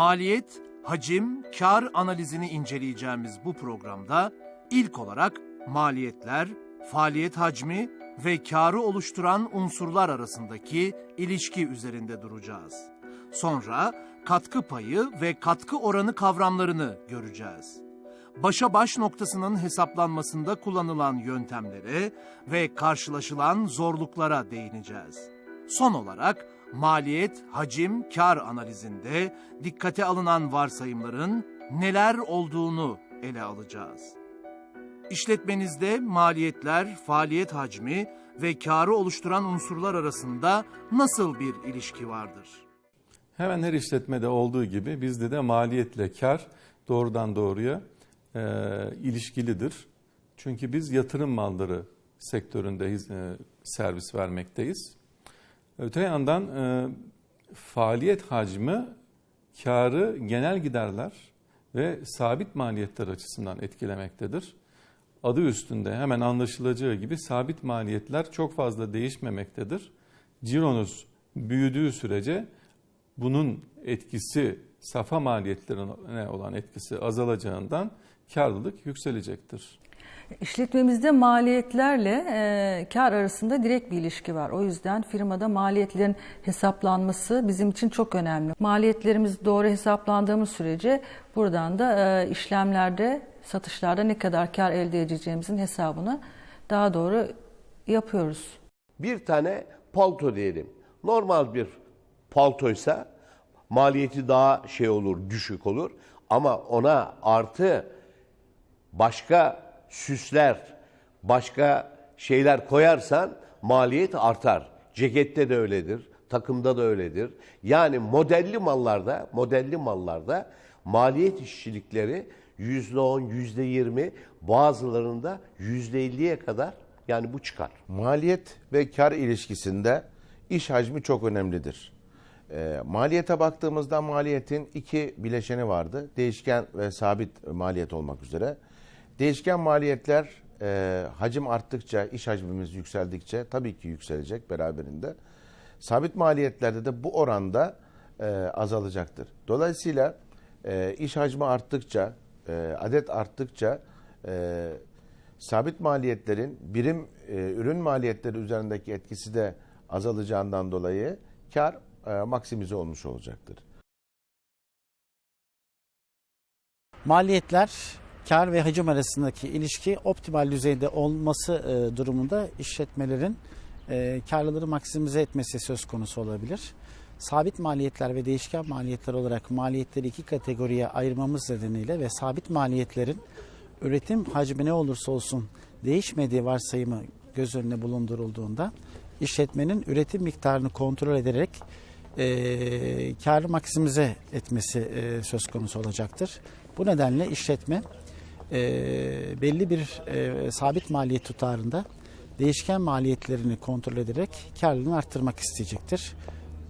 Maliyet, hacim, kar analizini inceleyeceğimiz bu programda ilk olarak maliyetler, faaliyet hacmi ve karı oluşturan unsurlar arasındaki ilişki üzerinde duracağız. Sonra katkı payı ve katkı oranı kavramlarını göreceğiz. Başa baş noktasının hesaplanmasında kullanılan yöntemlere ve karşılaşılan zorluklara değineceğiz. Son olarak maliyet, hacim, kar analizinde dikkate alınan varsayımların neler olduğunu ele alacağız. İşletmenizde maliyetler, faaliyet hacmi ve karı oluşturan unsurlar arasında nasıl bir ilişki vardır? Hemen her işletmede olduğu gibi bizde de maliyetle kar doğrudan doğruya e, ilişkilidir. Çünkü biz yatırım malları sektöründe e, servis vermekteyiz. Öte yandan e, faaliyet hacmi karı genel giderler ve sabit maliyetler açısından etkilemektedir. Adı üstünde hemen anlaşılacağı gibi sabit maliyetler çok fazla değişmemektedir. Cironuz büyüdüğü sürece bunun etkisi safa maliyetlerine olan etkisi azalacağından karlılık yükselecektir. İşletmemizde maliyetlerle e, kar arasında direkt bir ilişki var. O yüzden firmada maliyetlerin hesaplanması bizim için çok önemli. Maliyetlerimiz doğru hesaplandığımız sürece buradan da e, işlemlerde, satışlarda ne kadar kar elde edeceğimizin hesabını daha doğru yapıyoruz. Bir tane palto diyelim. Normal bir paltoysa maliyeti daha şey olur, düşük olur. Ama ona artı başka süsler, başka şeyler koyarsan maliyet artar. Cekette de öyledir, takımda da öyledir. Yani modelli mallarda, modelli mallarda maliyet işçilikleri yüzde on, yüzde yirmi, bazılarında yüzde elliye kadar yani bu çıkar. Maliyet ve kar ilişkisinde iş hacmi çok önemlidir. E, maliyete baktığımızda maliyetin iki bileşeni vardı. Değişken ve sabit maliyet olmak üzere. Değişken maliyetler e, hacim arttıkça, iş hacmimiz yükseldikçe tabii ki yükselecek beraberinde. Sabit maliyetlerde de bu oranda e, azalacaktır. Dolayısıyla e, iş hacmi arttıkça, e, adet arttıkça e, sabit maliyetlerin birim e, ürün maliyetleri üzerindeki etkisi de azalacağından dolayı kar e, maksimize olmuş olacaktır. Maliyetler kar ve hacim arasındaki ilişki optimal düzeyde olması e, durumunda işletmelerin e, karlılığı maksimize etmesi söz konusu olabilir. Sabit maliyetler ve değişken maliyetler olarak maliyetleri iki kategoriye ayırmamız nedeniyle ve sabit maliyetlerin üretim hacmi ne olursa olsun değişmediği varsayımı göz önüne bulundurulduğunda işletmenin üretim miktarını kontrol ederek e, karı maksimize etmesi e, söz konusu olacaktır. Bu nedenle işletme e, belli bir e, sabit maliyet tutarında değişken maliyetlerini kontrol ederek karlılığını arttırmak isteyecektir.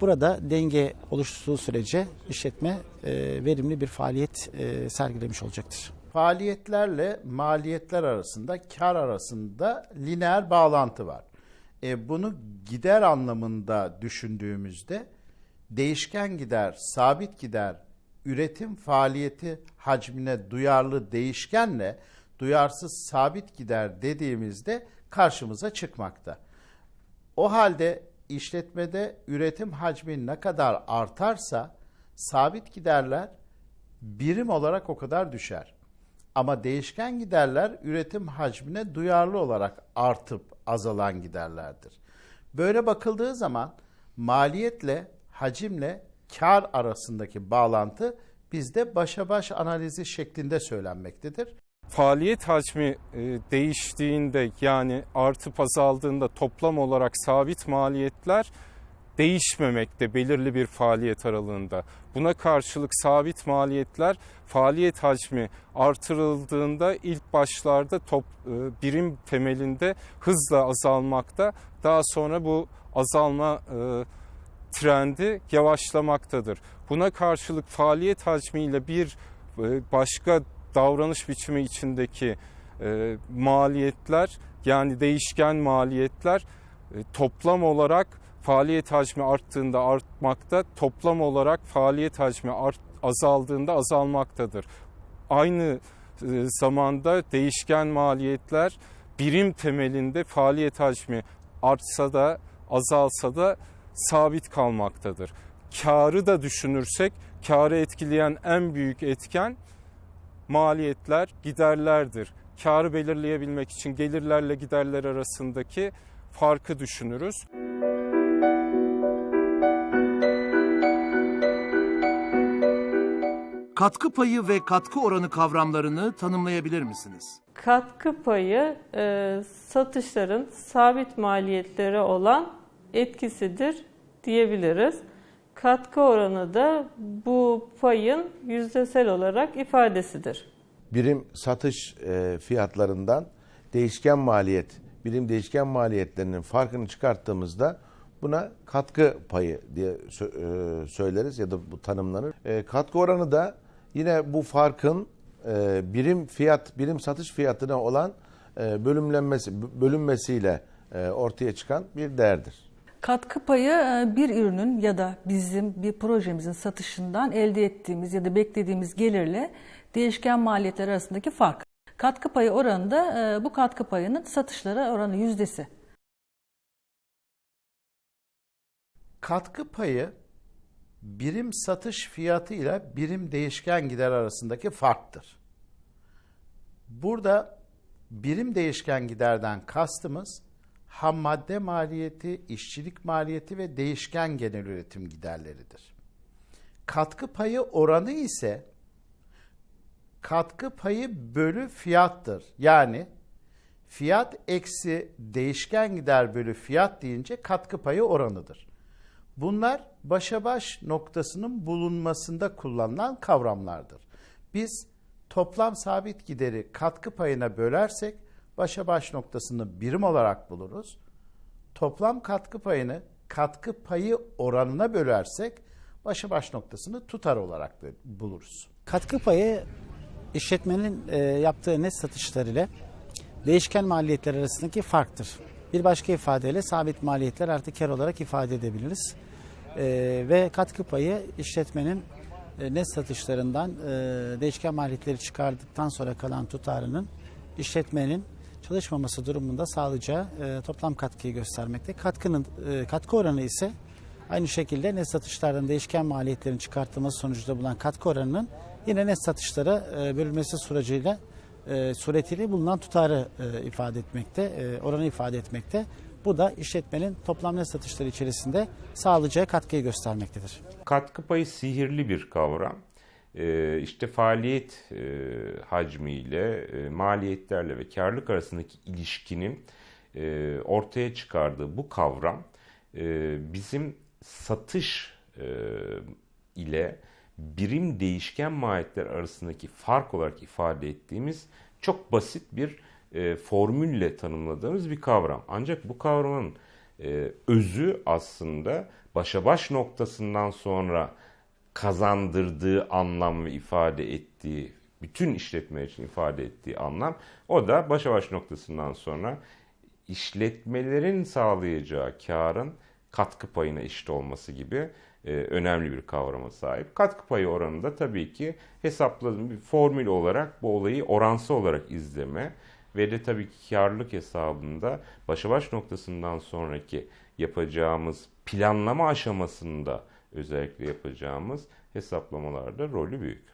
Burada denge oluştuğu sürece işletme e, verimli bir faaliyet e, sergilemiş olacaktır. faaliyetlerle maliyetler arasında, kar arasında lineer bağlantı var. E, bunu gider anlamında düşündüğümüzde değişken gider, sabit gider, üretim faaliyeti hacmine duyarlı değişkenle duyarsız sabit gider dediğimizde karşımıza çıkmakta. O halde işletmede üretim hacmi ne kadar artarsa sabit giderler birim olarak o kadar düşer. Ama değişken giderler üretim hacmine duyarlı olarak artıp azalan giderlerdir. Böyle bakıldığı zaman maliyetle hacimle kar arasındaki bağlantı bizde başa baş analizi şeklinde söylenmektedir. faaliyet hacmi e, değiştiğinde yani artıp azaldığında toplam olarak sabit maliyetler değişmemekte belirli bir faaliyet aralığında. Buna karşılık sabit maliyetler faaliyet hacmi artırıldığında ilk başlarda top e, birim temelinde hızla azalmakta. Daha sonra bu azalma e, trendi yavaşlamaktadır. Buna karşılık faaliyet hacmiyle bir e, başka davranış biçimi içindeki e, maliyetler yani değişken maliyetler e, toplam olarak faaliyet hacmi arttığında artmakta, toplam olarak faaliyet hacmi art, azaldığında azalmaktadır. Aynı zamanda değişken maliyetler birim temelinde faaliyet hacmi artsa da azalsa da sabit kalmaktadır. Karı da düşünürsek karı etkileyen en büyük etken maliyetler, giderlerdir. Karı belirleyebilmek için gelirlerle giderler arasındaki farkı düşünürüz. Katkı payı ve katkı oranı kavramlarını tanımlayabilir misiniz? Katkı payı e, satışların sabit maliyetleri olan etkisidir diyebiliriz. Katkı oranı da bu payın yüzdesel olarak ifadesidir. Birim satış e, fiyatlarından değişken maliyet, birim değişken maliyetlerinin farkını çıkarttığımızda buna katkı payı diye e, söyleriz ya da bu tanımlanır. E, katkı oranı da yine bu farkın birim fiyat, birim satış fiyatına olan bölümlenmesi, bölünmesiyle ortaya çıkan bir değerdir. Katkı payı e, bir ürünün ya da bizim bir projemizin satışından elde ettiğimiz ya da beklediğimiz gelirle değişken maliyetler arasındaki fark. Katkı payı oranı da e, bu katkı payının satışlara oranı yüzdesi. Katkı payı birim satış fiyatı ile birim değişken gider arasındaki farktır. Burada birim değişken giderden kastımız ham madde maliyeti, işçilik maliyeti ve değişken genel üretim giderleridir. Katkı payı oranı ise katkı payı bölü fiyattır. Yani fiyat eksi değişken gider bölü fiyat deyince katkı payı oranıdır. Bunlar başa baş noktasının bulunmasında kullanılan kavramlardır. Biz toplam sabit gideri katkı payına bölersek başa baş noktasını birim olarak buluruz. Toplam katkı payını katkı payı oranına bölersek başa baş noktasını tutar olarak buluruz. Katkı payı işletmenin e, yaptığı net satışlar ile değişken maliyetler arasındaki farktır. Bir başka ifadeyle sabit maliyetler artı kar olarak ifade edebiliriz. E, ve katkı payı işletmenin e, net satışlarından e, değişken maliyetleri çıkardıktan sonra kalan tutarının işletmenin çalışmaması durumunda sağlayacağı e, toplam katkıyı göstermekte. Katkının e, katkı oranı ise aynı şekilde net satışlardan değişken maliyetlerin çıkartılması sonucunda bulan katkı oranının yine net satışlara e, bölünmesi suretiyle e, suretiyle bulunan tutarı e, ifade etmekte, e, oranı ifade etmekte. Bu da işletmenin toplam net satışları içerisinde sağlayacağı katkıyı göstermektedir. Katkı payı sihirli bir kavram. Ee, işte faaliyet e, hacmiyle, e, maliyetlerle ve karlılık arasındaki ilişkinin e, ortaya çıkardığı bu kavram bizim satış ile birim değişken maliyetler arasındaki fark olarak ifade ettiğimiz çok basit bir formülle tanımladığımız bir kavram. Ancak bu kavramın özü aslında başa baş noktasından sonra kazandırdığı anlam ve ifade ettiği, bütün işletme için ifade ettiği anlam o da başa baş noktasından sonra işletmelerin sağlayacağı karın katkı payına eşit olması gibi e, önemli bir kavrama sahip. Katkı payı oranında tabii ki hesapladığım bir formül olarak bu olayı oransı olarak izleme ve de tabii ki karlılık hesabında başa baş noktasından sonraki yapacağımız planlama aşamasında özellikle yapacağımız hesaplamalarda rolü büyük.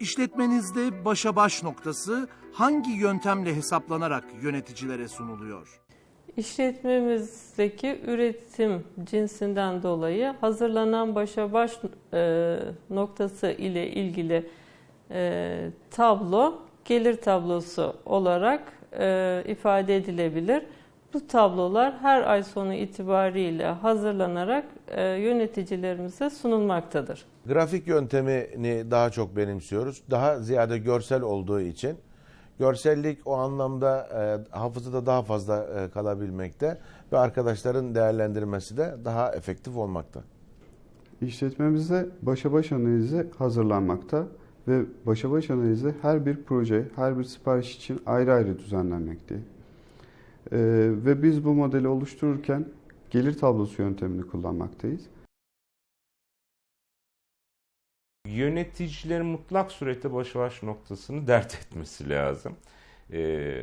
İşletmenizde başa baş noktası hangi yöntemle hesaplanarak yöneticilere sunuluyor? İşletmemizdeki üretim cinsinden dolayı hazırlanan başa baş e, noktası ile ilgili e, tablo gelir tablosu olarak e, ifade edilebilir. Bu tablolar her ay sonu itibariyle hazırlanarak e, yöneticilerimize sunulmaktadır. Grafik yöntemini daha çok benimsiyoruz. Daha ziyade görsel olduğu için görsellik o anlamda e, hafızada daha fazla e, kalabilmekte ve arkadaşların değerlendirmesi de daha efektif olmakta. İşletmemizde başa baş analizi hazırlanmakta ve başa baş analizi her bir proje, her bir sipariş için ayrı ayrı düzenlenmekte. Ee, ve biz bu modeli oluştururken gelir tablosu yöntemini kullanmaktayız. Yöneticilerin mutlak surette başa baş noktasını dert etmesi lazım. Ee,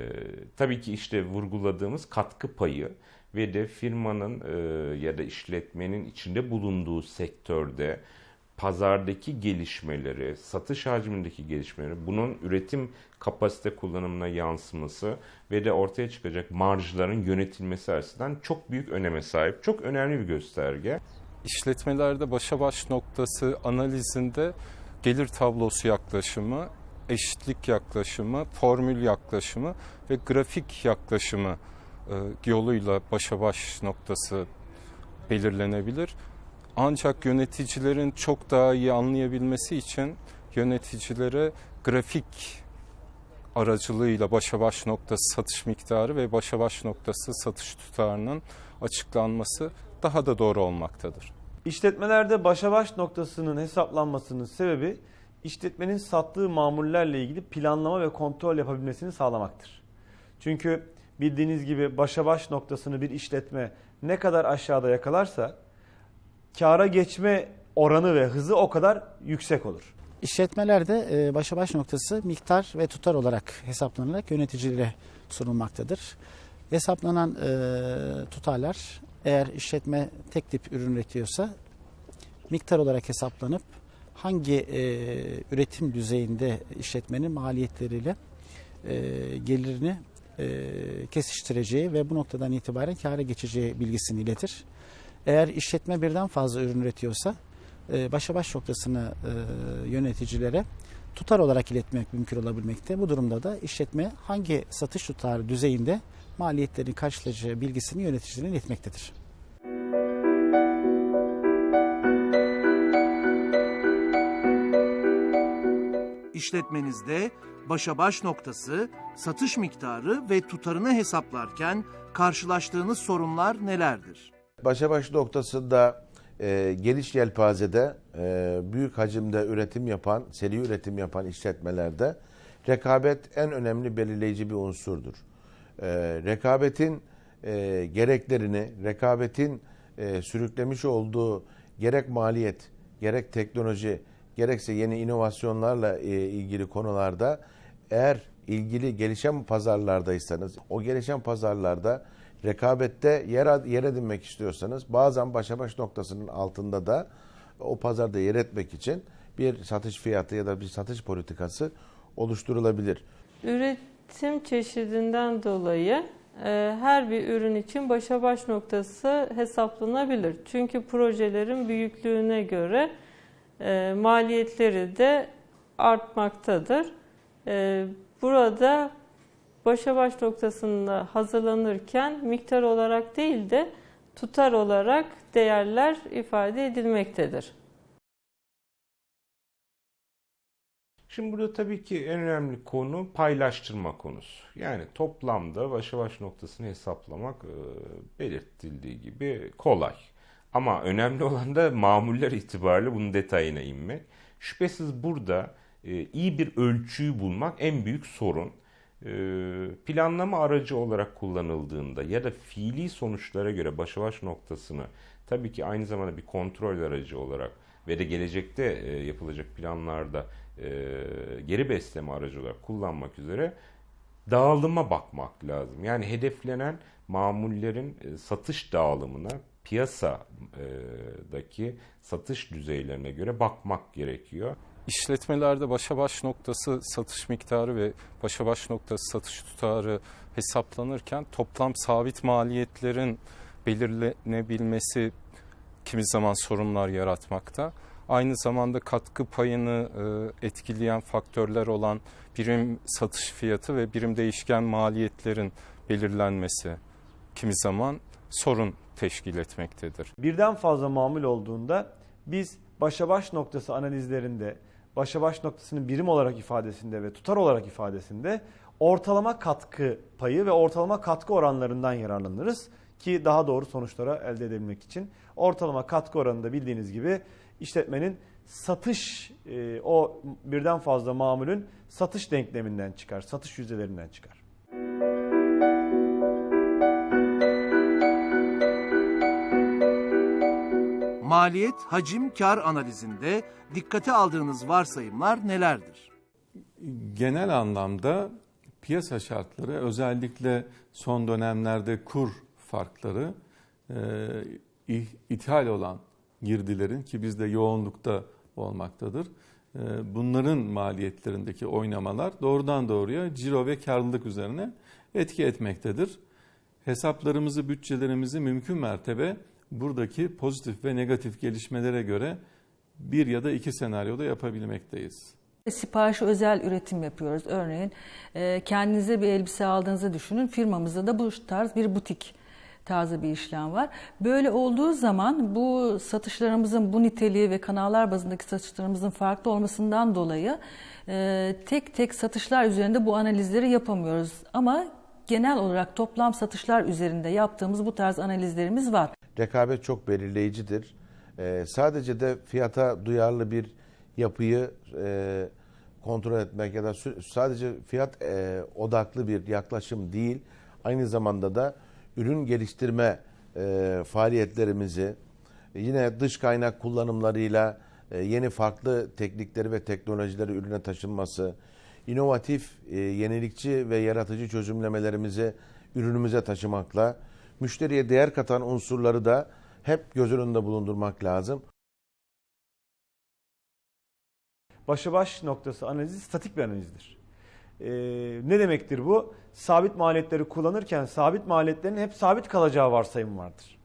tabii ki işte vurguladığımız katkı payı ve de firmanın e, ya da işletmenin içinde bulunduğu sektörde pazardaki gelişmeleri, satış hacmindeki gelişmeleri, bunun üretim kapasite kullanımına yansıması ve de ortaya çıkacak marjların yönetilmesi açısından çok büyük öneme sahip. Çok önemli bir gösterge. İşletmelerde başa baş noktası analizinde gelir tablosu yaklaşımı, eşitlik yaklaşımı, formül yaklaşımı ve grafik yaklaşımı e, yoluyla başa baş noktası belirlenebilir. Ancak yöneticilerin çok daha iyi anlayabilmesi için yöneticilere grafik aracılığıyla başa baş noktası satış miktarı ve başa baş noktası satış tutarının açıklanması daha da doğru olmaktadır. İşletmelerde başa baş noktasının hesaplanmasının sebebi işletmenin sattığı mamullerle ilgili planlama ve kontrol yapabilmesini sağlamaktır. Çünkü bildiğiniz gibi başa baş noktasını bir işletme ne kadar aşağıda yakalarsa kâra geçme oranı ve hızı o kadar yüksek olur. İşletmelerde e, başa baş noktası miktar ve tutar olarak hesaplanarak yöneticilere sunulmaktadır. Hesaplanan e, tutarlar eğer işletme tek tip ürün üretiyorsa miktar olarak hesaplanıp hangi e, üretim düzeyinde işletmenin maliyetleriyle gelirini kesiştireceği ve bu noktadan itibaren kâra geçeceği bilgisini iletir. Eğer işletme birden fazla ürün üretiyorsa e, başa baş noktasını e, yöneticilere tutar olarak iletmek mümkün olabilmekte. Bu durumda da işletme hangi satış tutarı düzeyinde maliyetlerini karşılayacağı bilgisini yöneticilerine iletmektedir. İşletmenizde başa baş noktası, satış miktarı ve tutarını hesaplarken karşılaştığınız sorunlar nelerdir? Başa baş noktasında e, geniş yelpazede e, büyük hacimde üretim yapan, seri üretim yapan işletmelerde rekabet en önemli belirleyici bir unsurdur. E, rekabetin e, gereklerini, rekabetin e, sürüklemiş olduğu gerek maliyet, gerek teknoloji, gerekse yeni inovasyonlarla e, ilgili konularda eğer ilgili gelişen pazarlardaysanız, o gelişen pazarlarda rekabette yer, yer edinmek istiyorsanız bazen başa baş noktasının altında da o pazarda yer etmek için bir satış fiyatı ya da bir satış politikası oluşturulabilir. Üretim çeşidinden dolayı e, her bir ürün için başa baş noktası hesaplanabilir. Çünkü projelerin büyüklüğüne göre e, maliyetleri de artmaktadır. E, burada başa baş noktasında hazırlanırken miktar olarak değil de tutar olarak değerler ifade edilmektedir. Şimdi burada tabii ki en önemli konu paylaştırma konusu. Yani toplamda başa baş noktasını hesaplamak e, belirtildiği gibi kolay. Ama önemli olan da mamuller itibariyle bunun detayına inmek. Şüphesiz burada e, iyi bir ölçüyü bulmak en büyük sorun. E, planlama aracı olarak kullanıldığında ya da fiili sonuçlara göre başa baş noktasını tabii ki aynı zamanda bir kontrol aracı olarak ve de gelecekte e, yapılacak planlarda e, geri besleme aracı olarak kullanmak üzere dağılıma bakmak lazım. Yani hedeflenen mamullerin satış dağılımına piyasadaki satış düzeylerine göre bakmak gerekiyor. İşletmelerde başa baş noktası satış miktarı ve başa baş noktası satış tutarı hesaplanırken toplam sabit maliyetlerin belirlenebilmesi kimi zaman sorunlar yaratmakta. Aynı zamanda katkı payını e, etkileyen faktörler olan birim satış fiyatı ve birim değişken maliyetlerin belirlenmesi kimi zaman sorun teşkil etmektedir. Birden fazla mamul olduğunda biz başa baş noktası analizlerinde, başa baş noktasının birim olarak ifadesinde ve tutar olarak ifadesinde ortalama katkı payı ve ortalama katkı oranlarından yararlanırız ki daha doğru sonuçlara elde edebilmek için. Ortalama katkı oranında bildiğiniz gibi işletmenin satış e, o birden fazla mamulün satış denkleminden çıkar, satış yüzdelerinden çıkar. Maliyet, hacim, kar analizinde dikkate aldığınız varsayımlar nelerdir? Genel anlamda piyasa şartları özellikle son dönemlerde kur farkları e, ithal olan girdilerin ki bizde yoğunlukta olmaktadır. e, Bunların maliyetlerindeki oynamalar doğrudan doğruya ciro ve karlılık üzerine etki etmektedir. Hesaplarımızı, bütçelerimizi mümkün mertebe buradaki pozitif ve negatif gelişmelere göre bir ya da iki senaryoda yapabilmekteyiz. Siparişi özel üretim yapıyoruz. Örneğin e, kendinize bir elbise aldığınızı düşünün. Firmamızda da bu tarz bir butik tarzı bir işlem var. Böyle olduğu zaman bu satışlarımızın bu niteliği ve kanallar bazındaki satışlarımızın farklı olmasından dolayı e, tek tek satışlar üzerinde bu analizleri yapamıyoruz. Ama genel olarak toplam satışlar üzerinde yaptığımız bu tarz analizlerimiz var. Rekabet çok belirleyicidir. Ee, sadece de fiyata duyarlı bir yapıyı e, kontrol etmek ya da sadece fiyat e, odaklı bir yaklaşım değil, aynı zamanda da ürün geliştirme e, faaliyetlerimizi yine dış kaynak kullanımlarıyla e, yeni farklı teknikleri ve teknolojileri ürüne taşınması, inovatif, e, yenilikçi ve yaratıcı çözümlemelerimizi ürünümüze taşımakla müşteriye değer katan unsurları da hep göz önünde bulundurmak lazım. Başa baş noktası analizi statik bir analizdir. Ee, ne demektir bu? Sabit maliyetleri kullanırken sabit maliyetlerin hep sabit kalacağı varsayım vardır.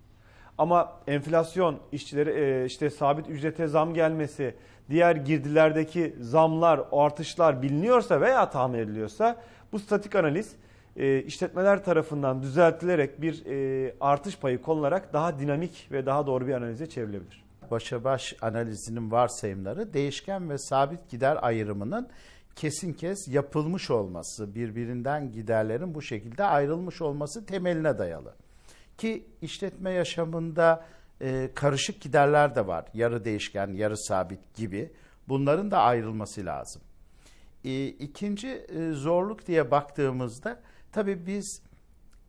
Ama enflasyon, işçilere işte sabit ücrete zam gelmesi, diğer girdilerdeki zamlar, artışlar biliniyorsa veya tahmin ediliyorsa bu statik analiz e, işletmeler tarafından düzeltilerek bir e, artış payı konularak daha dinamik ve daha doğru bir analize çevrilebilir. başa baş analizinin varsayımları değişken ve sabit gider ayrımının kesin kes yapılmış olması, birbirinden giderlerin bu şekilde ayrılmış olması temeline dayalı. Ki işletme yaşamında e, karışık giderler de var. Yarı değişken, yarı sabit gibi. Bunların da ayrılması lazım. E, ikinci e, zorluk diye baktığımızda tabii biz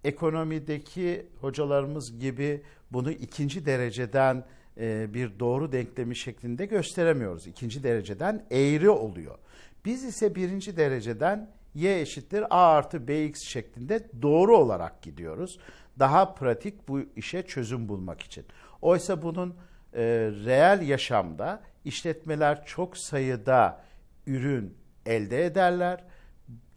ekonomideki hocalarımız gibi bunu ikinci dereceden e, bir doğru denklemi şeklinde gösteremiyoruz. İkinci dereceden eğri oluyor. Biz ise birinci dereceden y eşittir a artı bx şeklinde doğru olarak gidiyoruz. Daha pratik bu işe çözüm bulmak için. Oysa bunun e, reel yaşamda işletmeler çok sayıda ürün elde ederler.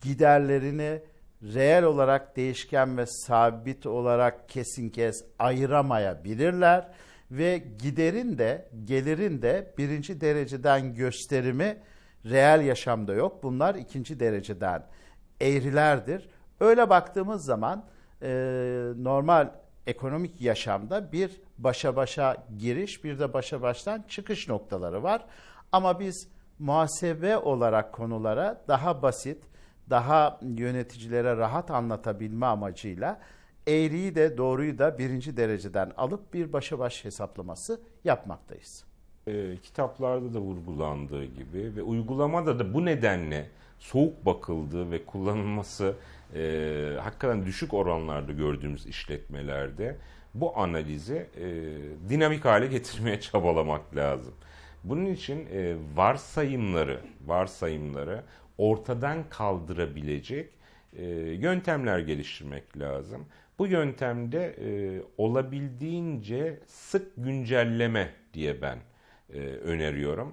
Giderlerini reel olarak değişken ve sabit olarak kesin kes ayıramayabilirler ve giderin de gelirin de birinci dereceden gösterimi reel yaşamda yok. Bunlar ikinci dereceden eğrilerdir. Öyle baktığımız zaman e, normal ekonomik yaşamda bir başa başa giriş bir de başa baştan çıkış noktaları var. Ama biz muhasebe olarak konulara daha basit, daha yöneticilere rahat anlatabilme amacıyla eğriyi de doğruyu da birinci dereceden alıp bir başa baş hesaplaması yapmaktayız. e, kitaplarda da vurgulandığı gibi ve uygulamada da bu nedenle soğuk bakıldığı ve kullanılması e, hakikaten düşük oranlarda gördüğümüz işletmelerde bu analizi e, dinamik hale getirmeye çabalamak lazım. Bunun için e, varsayımları, varsayımları ortadan kaldırabilecek e, yöntemler geliştirmek lazım. Bu yöntemde e, olabildiğince sık güncelleme diye ben e, öneriyorum.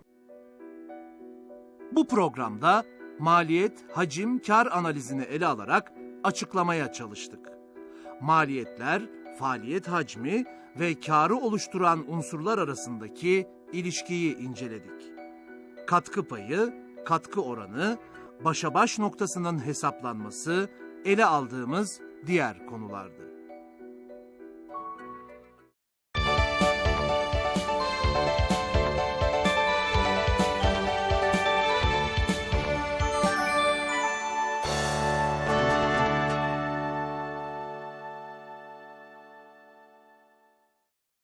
Bu programda maliyet, hacim, kar analizini ele alarak açıklamaya çalıştık. Maliyetler, faaliyet hacmi ve karı oluşturan unsurlar arasındaki ilişkiyi inceledik. Katkı payı, katkı oranı, başa baş noktasının hesaplanması ele aldığımız diğer konulardı.